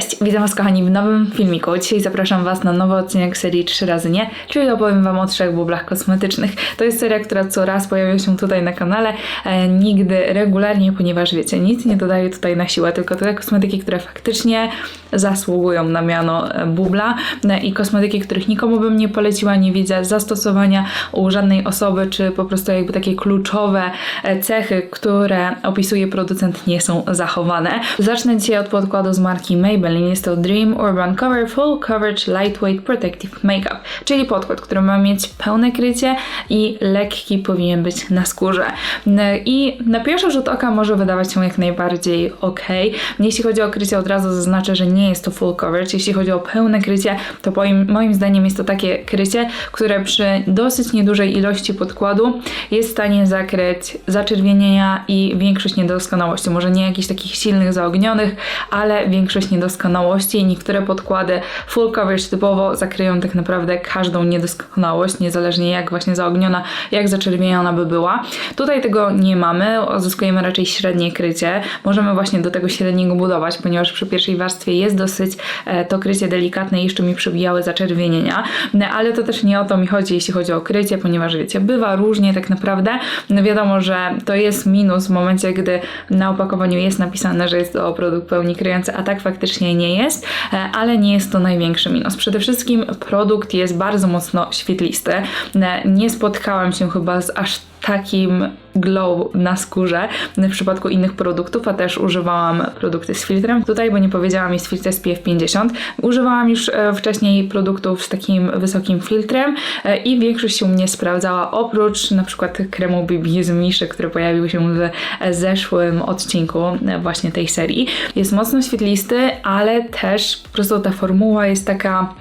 Cześć, witam Was kochani w nowym filmiku. Dzisiaj zapraszam Was na nowy odcinek serii 3 razy nie, czyli opowiem Wam o trzech bublach kosmetycznych. To jest seria, która co raz pojawia się tutaj na kanale, e, nigdy regularnie, ponieważ wiecie, nic nie dodaję tutaj na siłę, tylko te kosmetyki, które faktycznie zasługują na miano e, bubla e, i kosmetyki, których nikomu bym nie poleciła, nie widzę zastosowania u żadnej osoby, czy po prostu jakby takie kluczowe e, cechy, które opisuje producent nie są zachowane. Zacznę dzisiaj od podkładu z marki Maybelline. Jest to Dream Urban Cover Full Coverage Lightweight Protective Makeup, czyli podkład, który ma mieć pełne krycie i lekki powinien być na skórze. I na pierwszy rzut oka może wydawać się jak najbardziej ok. Jeśli chodzi o krycie, od razu zaznaczę, że nie jest to full coverage. Jeśli chodzi o pełne krycie, to moim zdaniem jest to takie krycie, które przy dosyć niedużej ilości podkładu jest w stanie zakryć zaczerwienienia i większość niedoskonałości. Może nie jakichś takich silnych, zaognionych, ale większość niedoskonałości i niektóre podkłady full coverage typowo zakryją tak naprawdę każdą niedoskonałość, niezależnie jak właśnie zaogniona, jak zaczerwieniona by była. Tutaj tego nie mamy, uzyskujemy raczej średnie krycie. Możemy właśnie do tego średniego budować, ponieważ przy pierwszej warstwie jest dosyć e, to krycie delikatne i jeszcze mi przebijały zaczerwienienia, No, ale to też nie o to mi chodzi, jeśli chodzi o krycie, ponieważ wiecie, bywa różnie tak naprawdę. No wiadomo, że to jest minus w momencie, gdy na opakowaniu jest napisane, że jest to produkt pełni kryjący, a tak faktycznie nie jest, e, ale nie jest to największy minus. Przede wszystkim produkt jest bardzo mocno świetlisty. E, Nie spotkałam się chyba z aż takim glow na skórze w przypadku innych produktów, a też używałam produkty z filtrem. Tutaj, bo nie powiedziałam, jest filtr SPF 50. Używałam już e, wcześniej produktów z takim wysokim filtrem e, i większość się u mnie sprawdzała, oprócz na przykład kremu BB z Miszy, który pojawił się w zeszłym odcinku e, właśnie tej serii. Jest mocno świetlisty, ale też po prostu ta formuła jest taka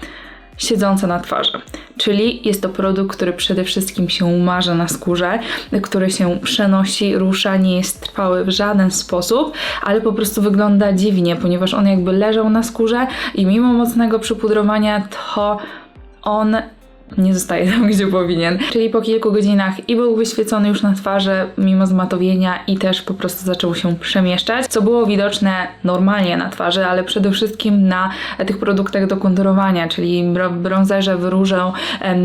siedząca na twarzy. Czyli jest to produkt, który przede wszystkim się umarza na skórze, który się przenosi, rusza, nie jest trwały w żaden sposób, ale po prostu wygląda dziwnie, ponieważ on jakby leżał na skórze i mimo mocnego przypudrowania to on nie zostaje tam, gdzie powinien. Czyli po kilku godzinach i był wyświecony już na twarzy, mimo zmatowienia, i też po prostu zaczął się przemieszczać, co było widoczne normalnie na twarzy, ale przede wszystkim na tych produktach do konturowania, czyli bronzerze w różę,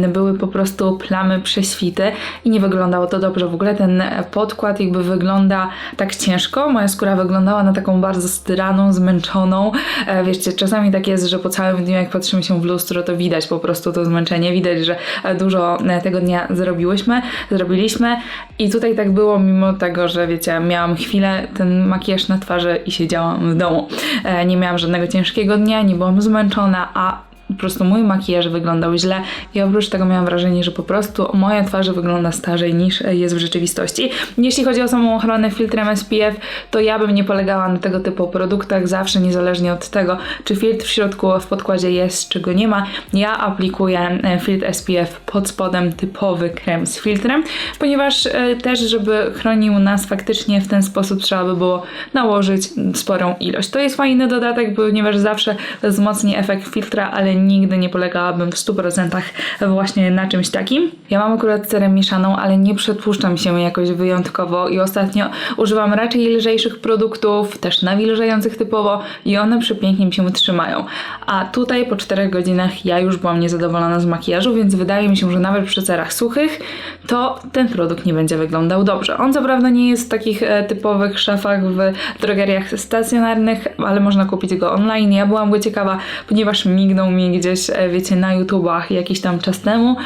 były po prostu plamy prześwity i nie wyglądało to dobrze. W ogóle ten podkład jakby wygląda tak ciężko. Moja skóra wyglądała na taką bardzo styraną, zmęczoną. E, Wiecie, czasami tak jest, że po całym dniu, jak patrzymy się w lustro, to widać po prostu to zmęczenie, widać, że e, dużo e, tego dnia zrobiłyśmy, zrobiliśmy i tutaj tak było, mimo tego, że wiecie, miałam chwilę ten makijaż na twarzy i siedziałam w domu. E, Nie miałam żadnego ciężkiego dnia, nie byłam zmęczona, a po prostu mój makijaż wyglądał źle i oprócz tego miałam wrażenie, że po prostu moja twarz wygląda starzej niż jest w rzeczywistości. Jeśli chodzi o samą ochronę filtrem SPF, to ja bym nie polegała na tego typu produktach zawsze, niezależnie od tego, czy filtr w środku w podkładzie jest, czy go nie ma. Ja aplikuję e, filtr SPF pod spodem typowy krem z filtrem, ponieważ e, też, żeby chronił nas faktycznie w ten sposób trzeba by było nałożyć sporą ilość. To jest fajny dodatek, ponieważ zawsze wzmocni efekt filtra, ale nigdy nie polegałabym w 100% właśnie na czymś takim. Ja mam akurat cerę mieszaną, ale nie przetłuszczam się jakoś wyjątkowo i ostatnio używam raczej lżejszych produktów, też nawilżających typowo i one przepięknie mi się trzymają. A tutaj po 4 godzinach ja już byłam niezadowolona z makijażu, więc wydaje mi się, że nawet przy cerach suchych to ten produkt nie będzie wyglądał dobrze. On co prawda nie jest w takich e, typowych szafach w drogeriach stacjonarnych, ale można kupić go online. Ja byłam go ciekawa, ponieważ mignął mi gdzieś, e, wiecie, na YouTubach jakiś tam czas temu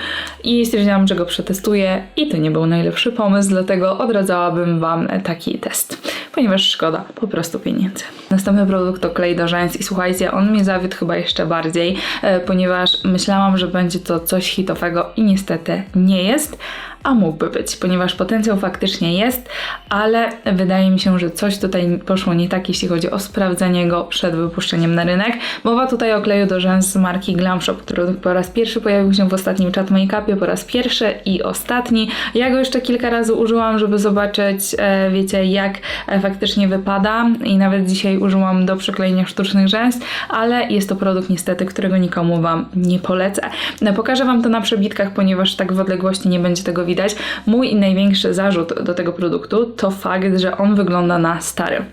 i stwierdziłam, że go przetestuję i to nie był najlepszy pomysł, dlatego odradzałabym Wam taki test, ponieważ szkoda po prostu pieniędzy. Następny produkt to klej do rzęs i słuchajcie, on mnie zawiódł chyba jeszcze bardziej, e, ponieważ myślałam, że będzie to coś hitowego i niestety nie jest, a mógłby być, ponieważ potencjał faktycznie jest, ale wydaje mi się, że coś tutaj poszło nie tak, jeśli chodzi o sprawdzenie go przed wypuszczeniem na rynek. Mowa tutaj o kleju do rzęs z marki Glam Shop, który po raz pierwszy pojawił się w ostatnim chat make-upie, po raz pierwszy i ostatni. Ja go jeszcze kilka razy użyłam, żeby zobaczyć, e, wiecie, jak e, faktycznie wypada i nawet dzisiaj użyłam do przyklejenia sztucznych rzęs, ale jest to produkt niestety, którego nikomu Wam nie polecę. No, Pokażę Wam to na przebitkach, ponieważ tak w odległości nie będzie tego widać. Mój największy zarzut do tego produktu to fakt, że on wygląda na stary.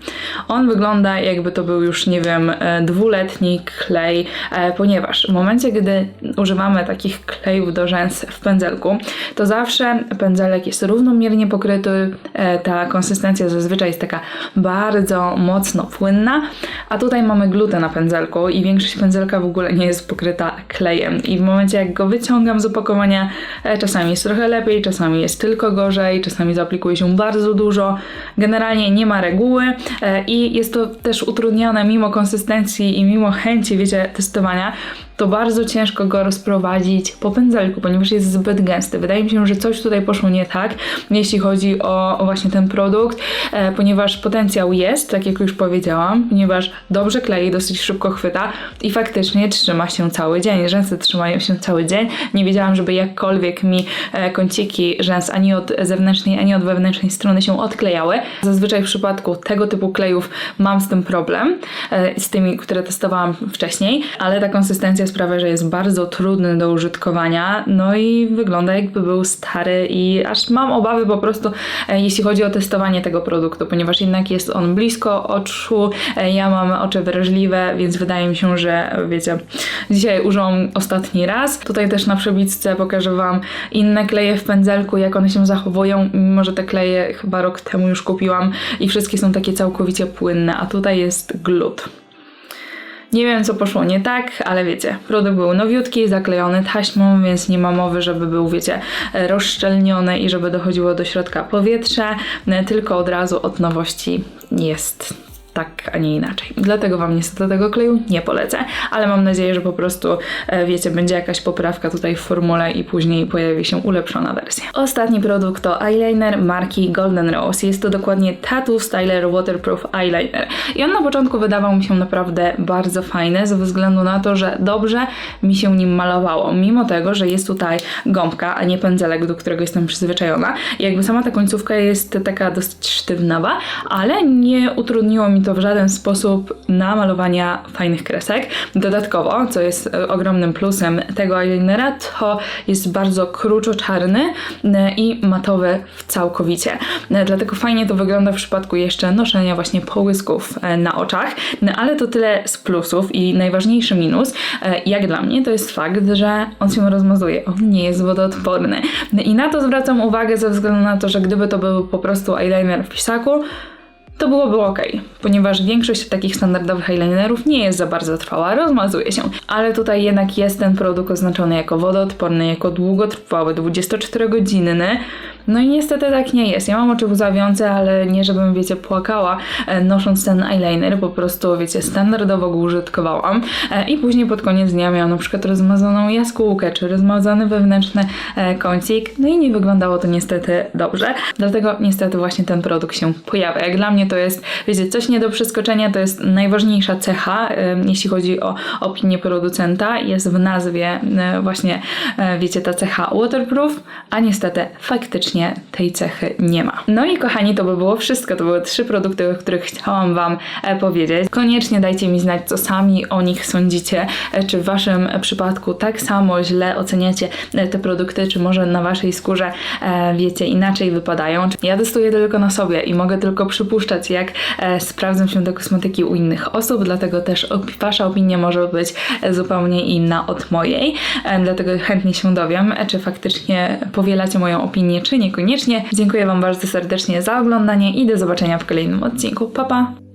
On wygląda jakby to był już, nie wiem, e, dwuletni klej, e, ponieważ w momencie, gdy używamy takich klejów do rzęs w pędzelku, to zawsze pędzelek jest równomiernie pokryty, e, ta konsystencja zazwyczaj jest taka bardzo mocno płynna, a tutaj mamy glutę na pędzelku i większość pędzelka w ogóle nie jest pokryta klejem i w momencie jak go wyciągam z opakowania, czasami jest trochę lepiej, czasami jest tylko gorzej, czasami zaaplikuje się bardzo dużo, generalnie nie ma reguły e, i jest to też utrudnione mimo konsystencji i mimo chęci, wiecie, testowania, to bardzo ciężko go rozprowadzić po pędzelku, ponieważ jest zbyt gęsty. Wydaje mi się, że coś tutaj poszło nie tak, jeśli chodzi o, o właśnie ten produkt, e, ponieważ potencjał jest, tak jak już powiedziałam, ponieważ dobrze klei, dosyć szybko chwyta i faktycznie trzyma się cały dzień. Rzęsy trzymają się cały dzień. Nie wiedziałam, żeby jakkolwiek mi e, kąciki rzęs ani od zewnętrznej, ani od wewnętrznej strony się odklejały. Zazwyczaj w przypadku tego typu klejów mam z tym problem, e, z tymi, które testowałam wcześniej, ale ta konsystencja sprawia, że jest bardzo trudny do użytkowania, no i wygląda jakby był stary i aż mam obawy po prostu, e, jeśli chodzi o testowanie tego produktu, ponieważ jednak jest on blisko oczu, e, ja mam oczy wrażliwe, więc wydaje mi się, że wiecie, dzisiaj użyłam ostatni raz. Tutaj też na przebitce pokażę Wam inne kleje w pędzelku, jak one się zachowują, mimo że te kleje chyba rok temu już kupiłam i wszystkie są takie całkowicie płynne, a tutaj jest glut. Nie wiem, co poszło nie tak, ale wiecie, produkt był nowiutki, zaklejony taśmą, więc nie ma mowy, żeby był, wiecie, rozszczelniony i żeby dochodziło do środka powietrze, tylko od razu od nowości jest tak, a nie inaczej. Dlatego Wam niestety tego kleju nie polecę, ale mam nadzieję, że po prostu, e, wiecie, będzie jakaś poprawka tutaj w formule i później pojawi się ulepszona wersja. Ostatni produkt to eyeliner marki Golden Rose. Jest to dokładnie Tattoo Styler Waterproof Eyeliner. I on na początku wydawał mi się naprawdę bardzo fajny, ze względu na to, że dobrze mi się nim malowało, mimo tego, że jest tutaj gąbka, a nie pędzelek, do którego jestem przyzwyczajona. I jakby sama ta końcówka jest taka dosyć sztywnawa, ale nie utrudniło mi to w żaden sposób namalowania fajnych kresek. Dodatkowo, co jest e, ogromnym plusem tego eyelinera, to jest bardzo kruczo-czarny e, i matowy w całkowicie. E, Dlatego fajnie to wygląda w przypadku jeszcze noszenia właśnie połysków na oczach, ale to tyle z plusów i najważniejszy minus, jak dla mnie, to jest fakt, że on się rozmazuje, on nie jest wodoodporny. I na to zwracam uwagę ze względu na to, że gdyby to był po prostu eyeliner w pisaku, to byłoby ok, ponieważ większość takich standardowych eyelinerów nie jest za bardzo trwała, rozmazuje się. Ale tutaj jednak jest ten produkt oznaczony jako wodoodporny, jako długotrwały, 24-godzinny. No i niestety tak nie jest. Ja mam oczy łzawiące, ale nie żebym, wiecie, płakała e, nosząc ten eyeliner, po prostu, wiecie, standardowo go użytkowałam. E, i później pod koniec dnia miałam na przykład rozmazaną jaskółkę, czy rozmazany wewnętrzny e, kącik, no i nie wyglądało to niestety dobrze, dlatego niestety właśnie ten produkt się pojawia. Jak dla mnie to jest, wiecie, coś nie do przeskoczenia, to jest najważniejsza cecha, jeśli chodzi o opinię producenta, jest w nazwie właśnie, wiecie, ta cecha waterproof, a niestety faktycznie tej cechy nie ma. No i kochani, to by było wszystko. To były trzy produkty, o których chciałam Wam e, powiedzieć. Koniecznie dajcie mi znać, co sami o nich sądzicie. E, Czy w Waszym przypadku tak samo źle oceniacie e, te produkty, czy może na Waszej skórze, wiecie, inaczej wypadają. Ja testuję tylko na sobie i mogę tylko przypuszczać, jak sprawdzą się te kosmetyki u innych osób, dlatego też Wasza opinia może być zupełnie inna od mojej. Dlatego chętnie się dowiem, czy faktycznie powielacie moją opinię, czy niekoniecznie. Dziękuję Wam bardzo serdecznie za oglądanie i do zobaczenia w kolejnym odcinku. Pa, pa!